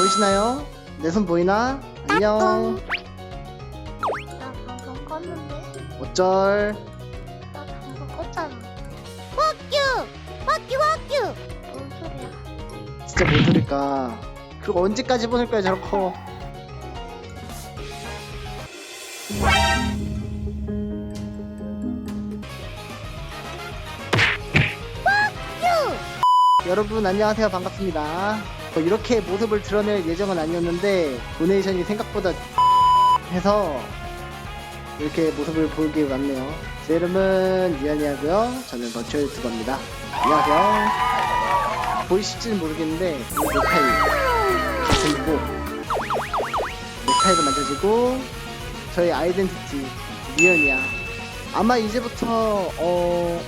보이시나요? 내 손 보이나? 안녕. 나 방금 껐는데? 어쩔. 나 방금 껐잖아. 뻑큐! 뻑큐 뻑큐! 뭔 소리야? 진짜 뭔 소릴까? 그리고 언제까지 보낼 거야 저렇고? 여러분 안녕하세요 반갑습니다. 뭐 이렇게 모습을 드러낼 예정은 아니었는데 도네이션이 생각보다 해서 이렇게 모습을 보이게 왔네요. 제 이름은 유한이하고요. 저는 버추얼 유튜버입니다. 안녕하세요. 보이실지는 모르겠는데 넥타이 가슴이고 넥타이도 만져지고 저희 아이덴티티 미연이야. 아마 이제부터 어